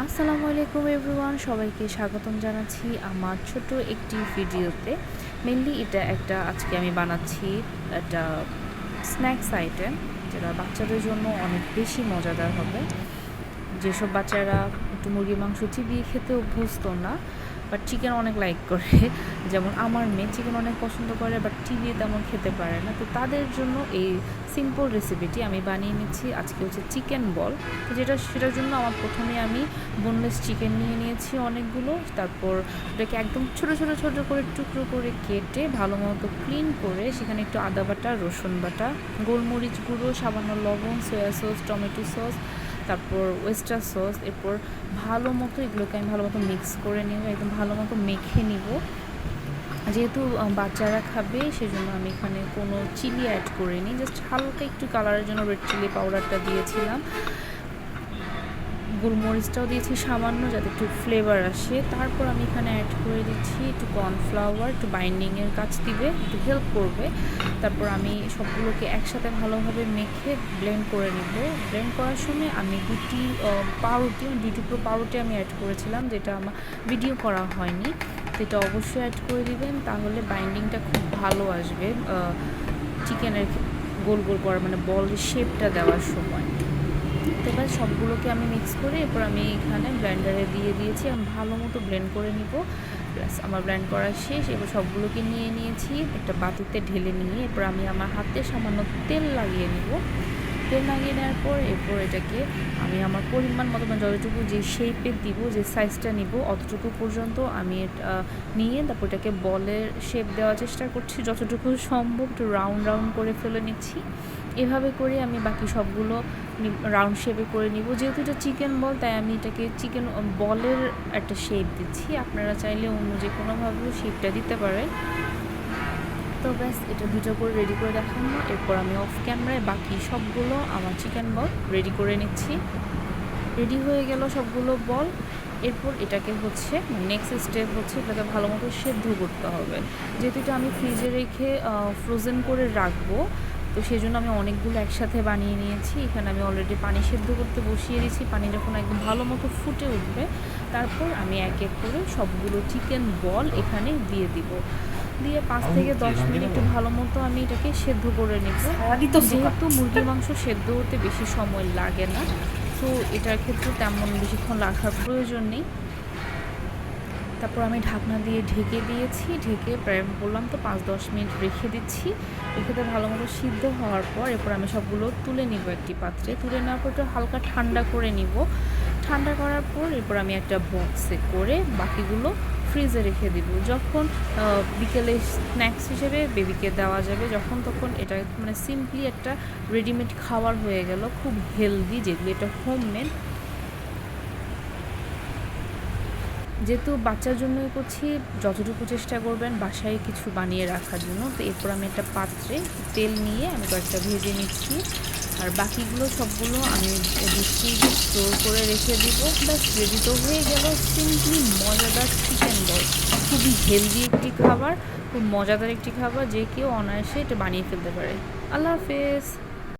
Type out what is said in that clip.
আসসালামু আলাইকুম এভরিওয়ান, সবাইকে স্বাগতম জানাচ্ছি আমার ছোট একটি ভিডিওতে। মেনলি এটা একটা, আজকে আমি বানাচ্ছি একটা স্ন্যাক্স আইটেম যেটা বাচ্চাদের জন্য অনেক বেশি মজাদার হবে। যেসব বাচ্চারা একটু মুরগির মাংস চিবিয়ে খেতে অভ্যস্ত না বাট চিকেন অনেক লাইক করে। যেমন আমার মেয়ে চিকেন অনেক পছন্দ করে বাট চিবিয়ে তেমন খেতে পারে না। তো তাদের জন্য এই সিম্পল রেসিপিটি আমি বানিয়ে নিচ্ছি। আজকে হচ্ছে চিকেন বল তো যেটা, সেটার জন্য আমার প্রথমে আমি বোনলেস চিকেন নিয়ে নিয়েছি অনেকগুলো। তারপর ওটাকে একদম ছোটো ছোটো ছোটো করে টুকরো করে কেটে ভালো মতো ক্লিন করে সেখানে একটু আদা বাটা, রসুন বাটা, গোলমরিচ গুঁড়ো, সামান্য লবণ সয়া সস টমেটো সস তারপর ওয়েস্টার সস এরপর ভালো মতো এগুলোকে আমি ভালো মতো মিক্স করে নেব, একদম ভালো মতো মেখে নিব। যেহেতু বাচ্চারা খাবে, সেজন্য আমি এখানে কোনো চিলি অ্যাড করিনি জাস্ট হালকা একটু কালারের জন্য রেড চিলি পাউডারটা দিয়েছিলাম। গোলমরিচটাও দিয়েছি সামান্য যাতে একটু ফ্লেভার আসে। তারপর আমি এখানে অ্যাড করে দিচ্ছি একটু কর্নফ্লাওয়ার একটু বাইন্ডিংয়ের কাজ দিবে, একটু হেল্প করবে। তারপর আমি সবগুলোকে একসাথে ভালোভাবে মেখে ব্লেন্ড করে নিব। ব্লেন্ড করার সময় আমি দুটি পাউরুটি দুই টুকরো পাউরুটি আমি অ্যাড করেছিলাম, যেটা আমার ভিডিও করা হয়নি। সেটা অবশ্যই অ্যাড করে দিবেন, তাহলে বাইন্ডিংটা খুব ভালো আসবে চিকেনের গোল গোল করা মানে বল শেপটা দেওয়ার সময়। তো এবার সবগুলোকে আমি মিক্স করে এরপর আমি এখানে ব্লেন্ডারে দিয়ে দিয়েছি। আমি ভালো মতো ব্লেন্ড করে নিব। প্লাস আমার ব্ল্যান্ড করা শেষ। এবার সবগুলোকে নিয়ে নিয়েছি। একটা বাতিতে ঢেলে নিয়ে এরপর আমি আমার হাতে সামান্য তেল লাগিয়ে নিব। তেল লাগিয়ে নেওয়ার পর এরপর এটাকে আমি আমার পরিমাণ মতো যতটুকু যে শেপে দিব, যে সাইজটা নিব, অতটুকু পর্যন্ত আমি এটা নিয়ে তারপর এটাকে বলের শেপ দেওয়ার চেষ্টা করছি। যতটুকু সম্ভব একটু রাউন্ড রাউন্ড করে ফেলে নিচ্ছি। এভাবে করে আমি বাকি সবগুলো রাউন্ড শেপে করে নিব। যেহেতু এটা চিকেন বল তাই আমি এটাকে চিকেন বলের একটা শেপ দিচ্ছি। আপনারা চাইলে অন্য যে কোনোভাবেও শেপটা দিতে পারেন। তো ব্যাস, এটা দুটো করে রেডি করে দেখানো। এরপর আমি অফ ক্যামেরায় বাকি সবগুলো আমার চিকেন বল রেডি করে নিচ্ছি। রেডি হয়ে গেল সবগুলো বল এরপর এটাকে হচ্ছে নেক্সট স্টেপ হচ্ছে এটাকে ভালো মতো সেদ্ধ করতে হবে। যেহেতু এটা আমি ফ্রিজে রেখে ফ্রোজেন করে রাখব, তো সেই জন্য আমি অনেকগুলো একসাথে বানিয়ে নিয়েছি। এখানে আমি অলরেডি পানি সেদ্ধ করতে বসিয়ে দিয়েছি। পানি যখন একদম ভালো মতো ফুটে উঠবে, তারপর আমি এক এক করে সবগুলো চিকেন বল এখানে দিয়ে দিব। দিয়ে পাঁচ থেকে দশ মিনিট একটু ভালো মতো আমি এটাকে সেদ্ধ করে নিব। যেহেতু মুরগির মাংস সেদ্ধ হতে বেশি সময় লাগে না তো এটার ক্ষেত্রে তেমন বেশিক্ষণ রাখার প্রয়োজন নেই। তারপর আমি ঢাকনা দিয়ে ঢেকে দিয়েছি ঢেকে প্রায় বললাম তো পাঁচ দশ মিনিট রেখে দিচ্ছি। রেখেতে ভালো মতো সিদ্ধ হওয়ার পর এরপর আমি সবগুলো তুলে নিব একটি পাত্রে। তুলে নেওয়ার পর একটু হালকা ঠান্ডা করে নিব। ঠান্ডা করার পর এরপর আমি একটা বক্সে করে বাকিগুলো ফ্রিজে রেখে দিব। যখন বিকেলে স্ন্যাক্স হিসেবে বেবিকে দেওয়া যাবে, যখন তখন এটা মানে সিম্পলি একটা রেডিমেড খাবার হয়ে গেল, খুব হেলদি যেগুলো এটা হোম হোমমেড যেহেতু বাচ্চার জন্যই করছি, যতটুকু চেষ্টা করবেন বাসায় কিছু বানিয়ে রাখার জন্য। তো এরপর আমি একটা পাত্রে তেল নিয়ে আমি কয়েকটা ভেজে নিচ্ছি। আর বাকিগুলো সবগুলো আমি বৃষ্টি স্টোর করে রেখে দিব। ব্যাস রেডি তো হয়ে গেল। সিম্পলি মজাদার চিকেন বল খুবই হেলদি একটি খাবার, খুব মজাদার একটি খাবার যে কেউ অনায়াসে এটা বানিয়ে ফেলতে পারে। আল্লাহ হাফেজ।